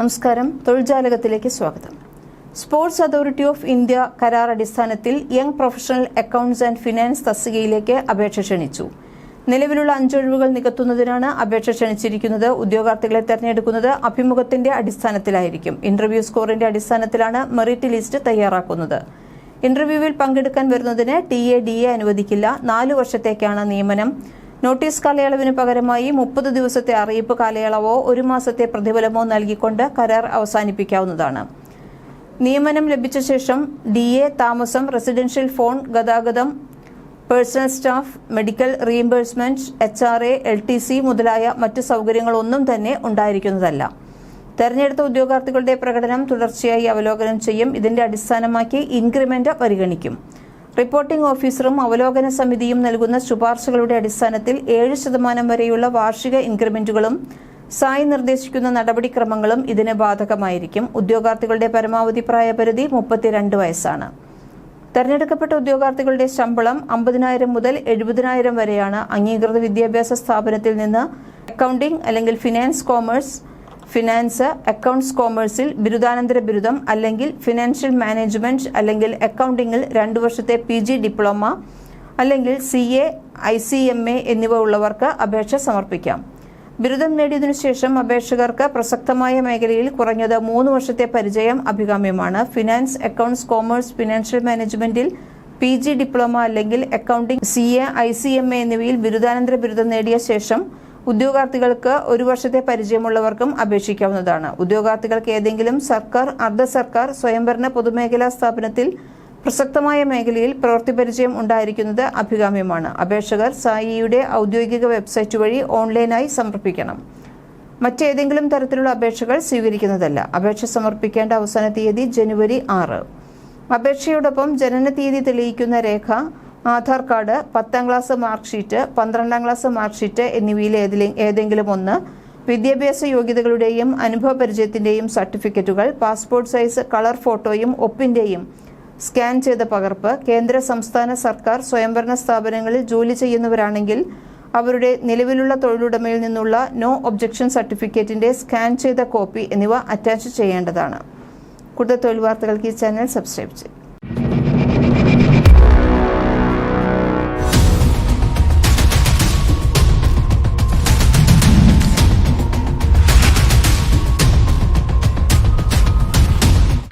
നമസ്കാരം. തൊഴിൽജാലകത്തിലേക്ക് സ്വാഗതം. Sports authority of India കരാർ അടിസ്ഥാനത്തിൽ young professional accounts and finance തസ്തികയിലേക്ക് അപേക്ഷ ക്ഷണിച്ചു. നിലവിലുള്ള അഞ്ചൊഴിവുകൾ നികത്തുന്നതിനാണ് അപേക്ഷ ക്ഷണിച്ചിരിക്കുന്നത്. ഉദ്യോഗാർത്ഥികളെ തെരഞ്ഞെടുക്കുന്നത് അഭിമുഖത്തിന്റെ അടിസ്ഥാനത്തിലായിരിക്കും. ഇന്റർവ്യൂ സ്കോറിന്റെ അടിസ്ഥാനത്തിലാണ് മെറിറ്റ് ലിസ്റ്റ് തയ്യാറാക്കുന്നത്. ഇന്റർവ്യൂവിൽ പങ്കെടുക്കാൻ വരുന്നതിന് ടി എ ഡി എ അനുവദിക്കില്ല. നാലു വർഷത്തേക്കാണ് നിയമനം. നോട്ടീസ് കാലയളവിന് പകരമായി മുപ്പത് ദിവസത്തെ അറിയിപ്പ് കാലയളവോ ഒരു മാസത്തെ പ്രതിഫലമോ നൽകിക്കൊണ്ട് കരാർ അവസാനിപ്പിക്കാവുന്നതാണ്. നിയമനം ലഭിച്ച ശേഷം ഡി എ താമസം റെസിഡൻഷ്യൽ ഫോൺ ഗതാഗതം personal staff medical reimbursement H R A L T C മുതലായ മറ്റ് സൗകര്യങ്ങളൊന്നും തന്നെ ഉണ്ടായിരിക്കുന്നതല്ല. തെരഞ്ഞെടുത്ത ഉദ്യോഗാർത്ഥികളുടെ പ്രകടനം തുടർച്ചയായി അവലോകനം ചെയ്യും. ഇതിന്റെ അടിസ്ഥാനമാക്കി ഇൻക്രിമെന്റ് പരിഗണിക്കും. റിപ്പോർട്ടിംഗ് ഓഫീസറും അവലോകന സമിതിയും നൽകുന്ന ശുപാർശകളുടെ അടിസ്ഥാനത്തിൽ ഏഴ് ശതമാനം വരെയുള്ള വാർഷിക ഇൻക്രിമെന്റുകളും സായി നിർദ്ദേശിക്കുന്ന നടപടിക്രമങ്ങളും ഇതിന് ബാധകമായിരിക്കും. ഉദ്യോഗാർത്ഥികളുടെ പരമാവധി പ്രായപരിധി മുപ്പത്തിരണ്ട് വയസ്സാണ്. തെരഞ്ഞെടുക്കപ്പെട്ട ഉദ്യോഗാർത്ഥികളുടെ ശമ്പളം അമ്പതിനായിരം മുതൽ എഴുപതിനായിരം വരെയാണ്. അംഗീകൃത വിദ്യാഭ്യാസ സ്ഥാപനത്തിൽ നിന്ന് അക്കൗണ്ടിംഗ് അല്ലെങ്കിൽ ഫിനാൻസ് കോമേഴ്സ് ഫിനാൻസ് അക്കൗണ്ട്സ് കോമേഴ്സിൽ ബിരുദാനന്തര ബിരുദം അല്ലെങ്കിൽ ഫിനാൻഷ്യൽ മാനേജ്മെന്റ് അല്ലെങ്കിൽ അക്കൗണ്ടിങ്ങിൽ രണ്ടു വർഷത്തെ പി ജി ഡിപ്ലോമ അല്ലെങ്കിൽ C A I C M A എന്നിവ ഉള്ളവർക്ക് അപേക്ഷ സമർപ്പിക്കാം. ബിരുദം നേടിയതിനു ശേഷം അപേക്ഷകർക്ക് പ്രസക്തമായ മേഖലയിൽ കുറഞ്ഞത് മൂന്ന് വർഷത്തെ പരിചയം അഭികാമ്യമാണ്. ഫിനാൻസ് അക്കൗണ്ട്സ് കോമേഴ്സ് ഫിനാൻഷ്യൽ മാനേജ്മെന്റിൽ പി ജി ഡിപ്ലോമ അല്ലെങ്കിൽ accounting C A I C M A എന്നിവയിൽ ബിരുദാനന്തര ബിരുദം നേടിയ ശേഷം ഉദ്യോഗാർത്ഥികൾക്ക് ഒരു വർഷത്തെ പരിചയമുള്ളവർക്കും അപേക്ഷിക്കാവുന്നതാണ്. ഉദ്യോഗാർത്ഥികൾക്ക് ഏതെങ്കിലും സർക്കാർ അർദ്ധ സർക്കാർ സ്വയംഭരണ പൊതുമേഖലാ സ്ഥാപനത്തിൽ പ്രസക്തമായ മേഖലയിൽ പ്രവൃത്തി പരിചയം ഉണ്ടായിരിക്കുന്നത് അഭികാമ്യമാണ്. അപേക്ഷകർ സായിയുടെ ഔദ്യോഗിക വെബ്സൈറ്റ് വഴി ഓൺലൈനായി സമർപ്പിക്കണം. മറ്റേതെങ്കിലും തരത്തിലുള്ള അപേക്ഷകൾ സ്വീകരിക്കുന്നതല്ല. അപേക്ഷ സമർപ്പിക്കേണ്ട അവസാന തീയതി ജനുവരി ആറ്. അപേക്ഷയോടൊപ്പം ജനന തീയതി തെളിയിക്കുന്ന രേഖ ആധാർ കാർഡ് പത്താം ക്ലാസ് മാർക്ക് ഷീറ്റ് പന്ത്രണ്ടാം ക്ലാസ് മാർക്ക് ഷീറ്റ് എന്നിവയിൽ ഏതിലെ- ഏതെങ്കിലും ഒന്ന്. വിദ്യാഭ്യാസ യോഗ്യതകളുടെയും അനുഭവ പരിചയത്തിന്റെയും സർട്ടിഫിക്കറ്റുകൾ പാസ്പോർട്ട് സൈസ് കളർ ഫോട്ടോയും ഒപ്പിന്റെയും. സ്കാൻ ചെയ്ത പകർപ്പ് കേന്ദ്ര സംസ്ഥാന സർക്കാർ സ്വയംഭരണ സ്ഥാപനങ്ങളിൽ ജോലി ചെയ്യുന്നവരാണെങ്കിൽ അവരുടെ നിലവിലുള്ള തൊഴിലുടമയിൽ നിന്നുള്ള നോ ഒബ്ജക്ഷൻ സർട്ടിഫിക്കറ്റിന്റെ സ്കാൻ ചെയ്ത കോപ്പി എന്നിവ അറ്റാച്ച് ചെയ്യേണ്ടതാണ്. കൂടുതൽ തൊഴിൽ വാർത്തകൾക്ക് ഈ ചാനൽ സബ്സ്ക്രൈബ് ചെയ്യും